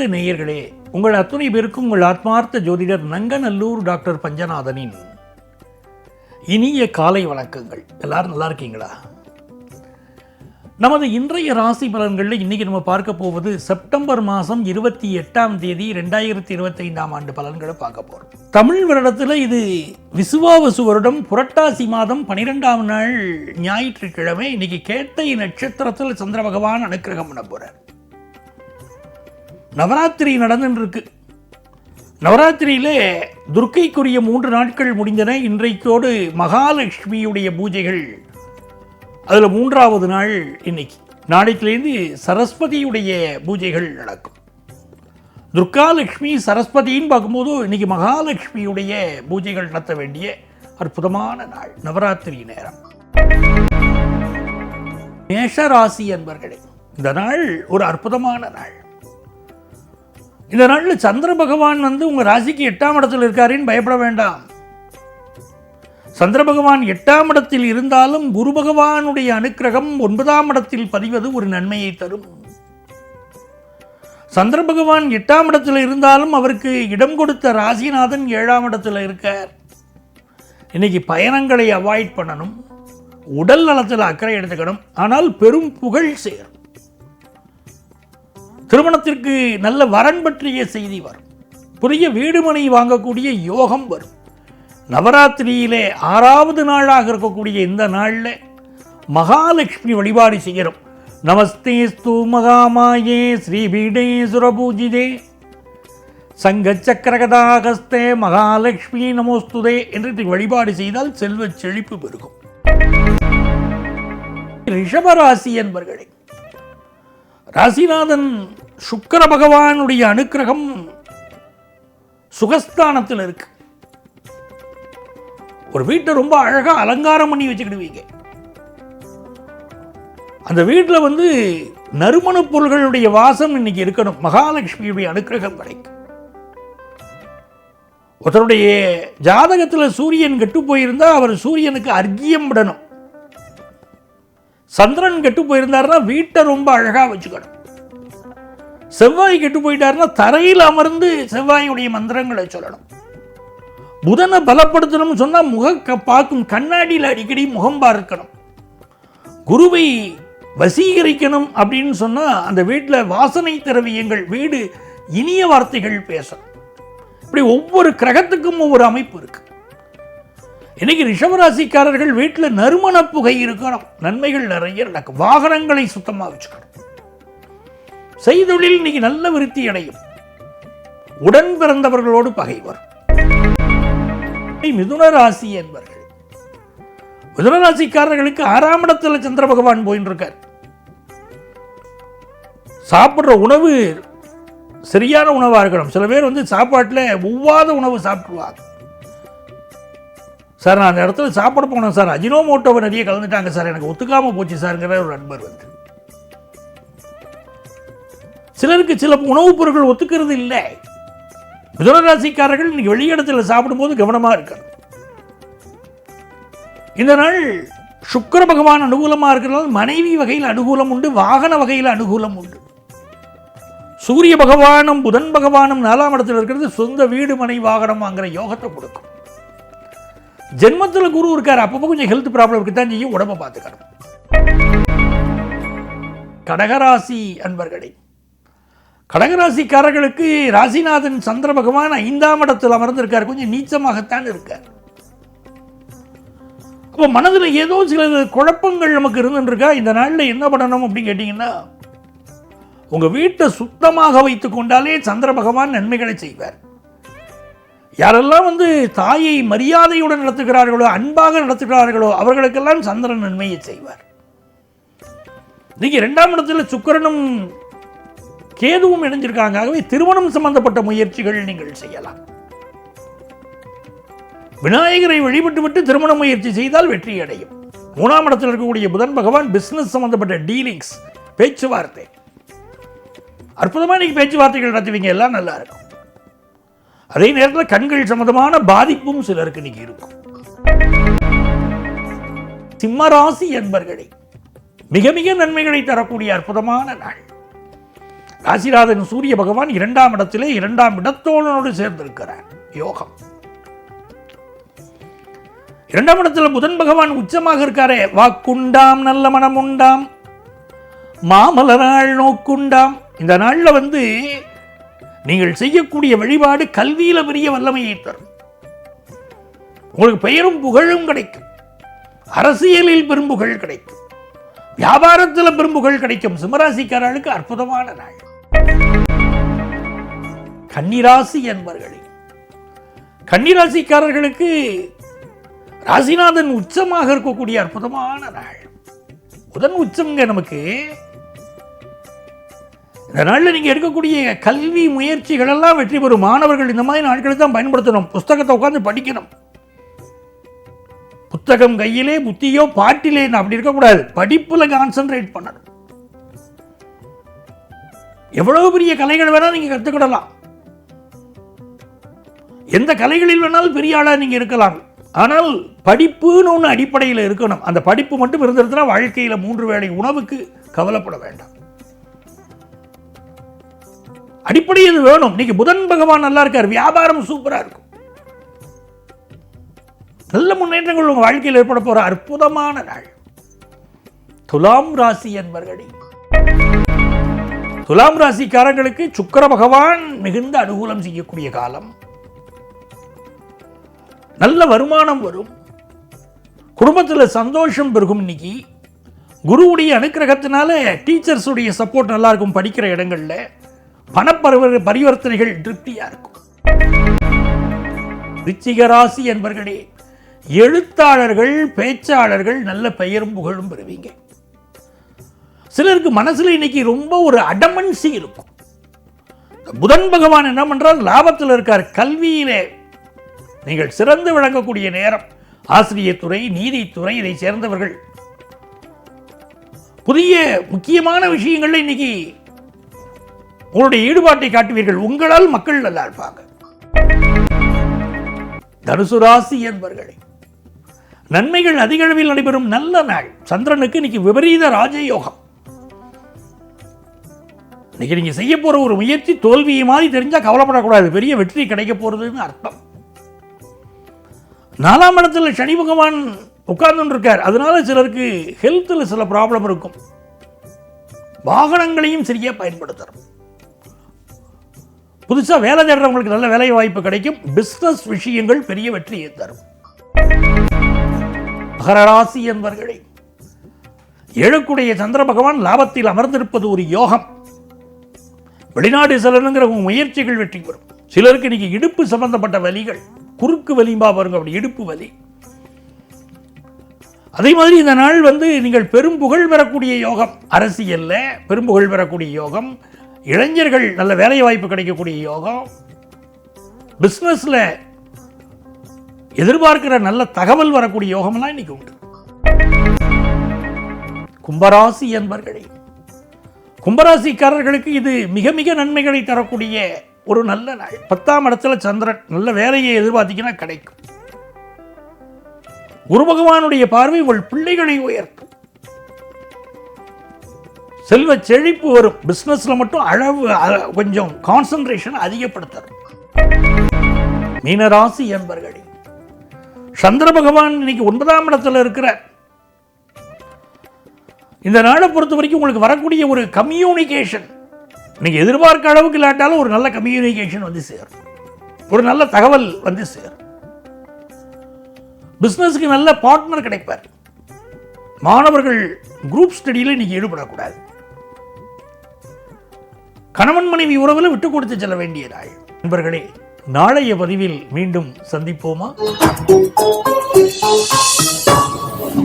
நிறைந்த நேயர்களே உங்கள் அத்துணை பேருக்கும் உங்கள் ஆத்மார்த்த ஜோதிடர் நங்கநல்லூர் டாக்டர் பஞ்சநாதனின் இனிய காலை வணக்கங்கள். எல்லாரும் நல்லா இருக்கீங்களா? நமது இன்றைய ராசி பலன்களில் இன்றைக்கி நம்ம பார்க்க போவது செப்டம்பர் மாதம் இருபத்தி எட்டாம் தேதி ரெண்டாயிரத்தி இருபத்தைந்தாம் ஆண்டு பலன்களை பார்க்க போகிறோம் தமிழ் வருடத்தில் இது விசுவாவசு வருடம் புரட்டாசி மாதம் பனிரெண்டாம் நாள் ஞாயிற்றுக்கிழமை இன்னைக்கு கேட்டை நட்சத்திரத்தில் சந்திர பகவான் அனுக்கிரகம் பண்ண போகிறார் நவராத்திரி நடந்துருக்கு நவராத்திரியிலே துர்க்கைக்குரிய மூன்று நாட்கள் முடிந்தன. இன்றைக்கோடு மகாலட்சுமியுடைய பூஜைகள். அதில் மூன்றாவது நாள் இன்னைக்கு. நாளைக்குலேருந்து சரஸ்வதியுடைய பூஜைகள் நடக்கும். துர்காலட்சுமி சரஸ்வதின்னு பார்க்கும்போது இன்னைக்கு மகாலட்சுமியுடைய பூஜைகள் நடத்த வேண்டிய அற்புதமான நாள். நவராத்திரி நேரம். மேஷராசி என்பர்களே இந்த நாள் ஒரு அற்புதமான நாள். இந்த நாளில் சந்திர பகவான் வந்து உங்கள் ராசிக்கு எட்டாம் இடத்தில் இருக்காருன்னு பயப்பட வேண்டாம். சந்திர பகவான் எட்டாம் இடத்தில் இருந்தாலும் குரு பகவானுடைய அனுக்கிரகம் ஒன்பதாம் இடத்தில் பதிவது ஒரு நன்மையை தரும். சந்திர பகவான் எட்டாம் இடத்தில் இருந்தாலும் அவருக்கு இடம் கொடுத்த ராசிநாதன் ஏழாம் இடத்தில் இருக்கார். இன்னைக்கு பயணங்களை அவாய்ட் பண்ணணும். உடல் நலத்தில் அக்கறை எடுத்துக்கணும். ஆனால் பெரும் புகழ் சேரும். திருமணத்திற்கு நல்ல வரன் பற்றிய செய்தி வரும். புதிய வீடுமனை வாங்கக்கூடிய யோகம் வரும். நவராத்திரியிலே ஆறாவது நாளாக இருக்கக்கூடிய இந்த நாளில் மகாலட்சுமி வழிபாடு செய்கிறோம் நமஸ்தே ஸ்து மகாமாயே ஸ்ரீபீடே சுரபூஜிதே. சங்க சக்கரகதாகஸ்தே மகாலட்சுமி நமோஸ்துதே என்று வழிபாடு செய்தால் செல்வ செழிப்பு பெருகும். ரிஷபராசி என்பர்களே ராசிநாதன் சுக்கர பகவானுடைய அனுக்கிரகம் சுகஸ்தானத்தில் இருக்கு. ஒரு வீட்டை ரொம்ப அழகா அலங்காரம் பண்ணி வச்சுக்கிடுவீங்க. அந்த வீட்டில் வந்து நறுமணப் பொருள்களுடைய வாசம் இன்னைக்கு இருக்கணும். மகாலட்சுமியுடைய அனுக்கிரகம் கிடைக்கும் ஒருத்தருடைய ஜாதகத்தில் சூரியன் கெட்டு போயிருந்தா அவர் சூரியனுக்கு அர்க்கியம் விடணும். சந்திரன் கெட்டு போயிருந்தாருன்னா வீட்டை ரொம்ப அழகாக வச்சுக்கணும். செவ்வாய் கெட்டு போயிட்டாருன்னா தரையில் அமர்ந்து செவ்வாயுடைய மந்திரங்களை சொல்லணும். புதனை பலப்படுத்தணும்னு சொன்னால் முக பார்க்கும் கண்ணாடியில் அடிக்கடி முகம் பார்க்கணும். குருவை வசீகரிக்கணும் அப்படின்னு சொன்னால் அந்த வீட்டில் வாசனை திரவியங்கள் வீடு இனிய வார்த்தைகள் பேசணும். இப்படி ஒவ்வொரு கிரகத்துக்கும் ஒவ்வொரு அமைப்பு இருக்கு. இன்னைக்கு ரிஷபராசிக்காரர்கள் வீட்டில் நறுமண புகை இருக்கணும். நன்மைகள் நிறைய நடக்கும். வாகனங்களை சுத்தமாக வச்சுக்கணும். செய்தொழில் இன்னைக்கு நல்ல விருத்தி அடையும். உடன் பிறந்தவர்களோடு பகைவர். மிதுன ராசி என்பவர்கள் மிதுன ராசிக்காரர்களுக்கு ஆறாம் இடத்துல சந்திர பகவான் போயின்னு இருக்கார் சாப்பிட்ற உணவு சரியான உணவாக இருக்கணும். சில பேர் வந்து சாப்பாட்டில் ஒவ்வாத உணவு சாப்பிடுவாங்க சார் நான் அந்த இடத்துல சாப்பிட போனேன் சார். அஜினோமோட்டோவை நிறைய கலந்துட்டாங்க சார். எனக்கு ஒத்துக்காம போச்சு சார்ங்கிற ஒரு நண்பர் வந்து. சிலருக்கு சில உணவுப் பொருட்கள் ஒத்துக்கிறது இல்லை. மிதுனராசிக்காரர்கள் இன்னைக்கு வெளியிடத்தில் சாப்பிடும்போது கவனமாக இருக்கணும். இந்த நாள் சுக்கிர பகவான் அனுகூலமாக இருக்கிறதால் மனைவி வகையில் அனுகூலம் உண்டு வாகன வகையில் அனுகூலம் உண்டு. சூரிய பகவானும் புதன் பகவானும் நாலாம் இடத்தில் இருக்கிறது சொந்த வீடு மனை வாகனம் வாங்குற யோகத்தை கொடுக்கும். ஜென்மத்தில் குரு இருக்கார் அப்பப்போ கொஞ்சம் ஹெல்த் ப்ராப்ளம் இருக்கு தான் செய்யும் உடம்ப பார்த்துக்கணும் கடகராசி அன்பர்களே கடகராசிக்காரர்களுக்கு ராசிநாதன் சந்திர பகவான் ஐந்தாம் இடத்தில் அமர்ந்திருக்கார். கொஞ்சம் நீச்சமாகத்தான் இருக்கார். இப்போ மனதில் ஏதோ சில குழப்பங்கள் நமக்கு இருந்துருக்கா? இந்த நாளில் என்ன பண்ணணும் அப்படின்னு கேட்டிங்கன்னா உங்கள் வீட்டை சுத்தமாக வைத்துக் கொண்டாலே சந்திர பகவான் நன்மைகளை செய்வார். யாரெல்லாம் வந்து தாயை மரியாதையுடன் நடத்துகிறார்களோ அன்பாக நடத்துகிறார்களோ அவர்களுக்கெல்லாம் சந்திரன் நன்மையை செய்வார். இன்னைக்கு இரண்டாம் இடத்தில் சுக்கரனும் கேதுவும் இணைஞ்சிருக்காங்க. ஆகவே திருமணம் சம்பந்தப்பட்ட முயற்சிகள் நீங்கள் செய்யலாம். விநாயகரை வழிபட்டு விட்டு திருமண முயற்சி செய்தால் வெற்றி அடையும் மூணாம் இடத்தில் இருக்கக்கூடிய புதன் பகவான் பிசினஸ் சம்பந்தப்பட்ட டீலிங்ஸ் பேச்சுவார்த்தை. அற்புதமா இன்னைக்கு பேச்சுவார்த்தைகள் நடத்துவீங்க எல்லாம் நல்லா இருக்கும். அதே நேரத்தில் கண்கள் சம்மந்தமான பாதிப்பும் சிலருக்கு இன்னைக்கு இருக்கும். சிம்மராசி என்பர்களே மிக மிக நன்மைகளை தரக்கூடிய அற்புதமான நாள். ராசிநாதன் சூரிய பகவான் இரண்டாம் இடத்திலே இரண்டாம் இடத்தோழனோடு சேர்ந்திருக்கிறார். யோகம். இரண்டாம் இடத்துல புதன் பகவான் உச்சமாக இருக்காரே. வாக்குண்டாம் நல்ல மனம் உண்டாம் மாமல நாள் நோக்குண்டாம். இந்த நாளில் வந்து நீங்கள் செய்யக்கூடிய வழிபாடு கல்வியில பெரிய வல்லமையை தரும். உங்களுக்கு பெயரும் புகழும் கிடைக்கும். அரசியலில் பெரும் புகழ் கிடைக்கும். வியாபாரத்தில் பெரும் புகழ் கிடைக்கும். சிம்மராசிக்காரர்களுக்கு அற்புதமான நாள். கன்னிராசி என்பர்களே கன்னிராசிக்காரர்களுக்கு ராசிநாதன் உச்சமாக இருக்கக்கூடிய அற்புதமான நாள். புதன் உச்சம்ங்க நமக்கு. இந்த நாளில் நீங்கள் எடுக்கக்கூடிய கல்வி முயற்சிகள் எல்லாம் வெற்றி பெறும். மாணவர்கள் இந்த மாதிரி நாட்களை தான் பயன்படுத்தணும். புஸ்தகத்தை உட்காந்து படிக்கணும். புத்தகம் கையிலே புத்தியோ பாட்டிலே அப்படி இருக்கக்கூடாது. படிப்புல கான்சென்ட்ரேட் பண்ணணும். எவ்வளவு பெரிய கலைகள் வேணால் நீங்க கற்றுக்கிடலாம் எந்த கலைகளில் வேணாலும் பெரிய ஆளா நீங்க இருக்கலாம். ஆனால் படிப்புன்னு ஒன்று அடிப்படையில் இருக்கணும். அந்த படிப்பு மட்டும் இருந்திருந்தா வாழ்க்கையில் மூன்று வேளை உணவுக்கு கவலைப்பட வேண்டாம். அடிப்படை இது வேணும். இன்னைக்கு புதன் பகவான் நல்லா இருக்கார். வியாபாரம் சூப்பரா இருக்கும். நல்ல முன்னேற்றங்கள் உங்கள் வாழ்க்கையில் ஏற்பட போற அற்புதமான நாள். துலாம் ராசி என்பர்களே. துலாம் ராசிக்காரங்களுக்கு சுக்கிர பகவான் மிகுந்த அனுகூலம் செய்யக்கூடிய காலம். நல்ல வருமானம் வரும். குடும்பத்தில் சந்தோஷம் பெருகும் இன்னைக்கு. குருவுடைய அனுக்கிரகத்தினால டீச்சர்ஸுடைய சப்போர்ட் நல்லா இருக்கும் படிக்கிற இடங்கள்ல. பணப்பரிவ பரிவர்த்தனைகள் திருப்தியா இருக்கும். விச்சிக ராசி என்பர்களே எழுத்தாளர்கள் பேச்சாளர்கள் நல்ல பெயரும் புகழும் பெறுவீங்க. சிலருக்கு மனசுல இன்னைக்கு ரொம்ப ஒரு அடமன்சி இருக்கும். புதன் பகவான் என்ன பண்ணுறார் லாபத்தில் இருக்கார். கல்வியிலே நீங்கள் சிறந்து விளங்கக்கூடிய நேரம். ஆசிரியத்துறை நீதித்துறை இதை சேர்ந்தவர்கள். புதிய முக்கியமான விஷயங்கள்ல இன்னைக்கு உங்களுடைய ஈடுபாட்டை காட்டுவீர்கள். உங்களால் மக்கள் நல்லா இருப்பாங்க. தனுசு ராசி என்பர்களே நன்மைகள் அதிக அளவில் நடைபெறும். நல்ல நாள். சந்திரனுக்கு இன்னைக்கு விபரீத ராஜயோகம். இன்றைக்கி நீங்கள் செய்ய போகிற ஒரு முயற்சி தோல்வியை மாதிரி தெரிஞ்சா கவலைப்படக்கூடாது. பெரிய வெற்றி கிடைக்க போகிறதுன்னு அர்த்தம். நாலாம் இடத்துல சனி பகவான் உட்கார்ந்து இருக்கார் அதனால சிலருக்கு ஹெல்த்தில் சில ப்ராப்ளம் இருக்கும். வாகனங்களையும் சரியாக பயன்படுத்துகிறோம் புதுசா வேலை தேடுறவங்களுக்கு நல்ல வேலை வாய்ப்பு கிடைக்கும். பிசினஸ் விஷயங்கள் பெரிய வெற்றியை தரும். மகராசி என்பவர்களே ஏழுக்குடைய சந்திர பகவான் லாபத்தில் அமர்ந்திருப்பது ஒரு யோகம். வெளிநாடு செல்லணுங்கிற முயற்சிகள் வெற்றி பெறும். சிலருக்கு இன்னைக்கு இடுப்பு சம்பந்தப்பட்ட வலிகள் குறுக்கு வலிம்பா பாருங்க அப்படி இடுப்பு வலி. அதே மாதிரி இந்த நாள் வந்து நீங்கள் பெரும் புகழ் பெறக்கூடிய யோகம். அரசியல்ல பெரும் புகழ் பெறக்கூடிய யோகம். இளைஞர்கள் நல்ல வேலை வாய்ப்பு கிடைக்கக்கூடிய யோகம். பிஸ்னஸில் எதிர்பார்க்கிற நல்ல தகவல் வரக்கூடிய யோகம்லாம் இன்னைக்கு உண்டு. கும்பராசி என்பர்களே கும்பராசிக்காரர்களுக்கு இது மிக மிக நன்மைகளை தரக்கூடிய ஒரு நல்ல நாள். பத்தாம் இடத்துல சந்திரன் நல்ல வேலையை எதிர்பார்த்தீங்கன்னா கிடைக்கும். குரு பகவானுடைய பார்வை உங்கள் பிள்ளைகளை உயர்த்தும். செல்வ செழிப்பு வரும். பிசினஸ்ல மட்டும் அளவு அ- கொஞ்சம் கான்சன்ட்ரேஷன் அதிகப்படுத்தணும். மீனராசி என்பர்களே சந்திர பகவான் இன்னைக்கு ஒன்பதாம் இடத்துல இருக்கிற இந்த நாளை பொறுத்த வரைக்கும் உங்களுக்கு வரக்கூடிய ஒரு கம்யூனிகேஷன் நீங்கள் எதிர்பார்க்க அளவுக்கு இல்லாட்டாலும் ஒரு நல்ல கம்யூனிகேஷன் வந்து சேரும். ஒரு நல்ல தகவல் வந்து சேரும். பிசினஸ்க்கு நல்ல பார்ட்னர் கிடைப்பார். மாணவர்கள் குரூப் ஸ்டடியில் இன்னைக்கு ஈடுபடக்கூடாது. கணவன் மனைவி உறவில் விட்டு கொடுத்து செல்ல வேண்டிய நாள் நண்பர்களே நாளைய பதிவில் மீண்டும் சந்திப்போமா?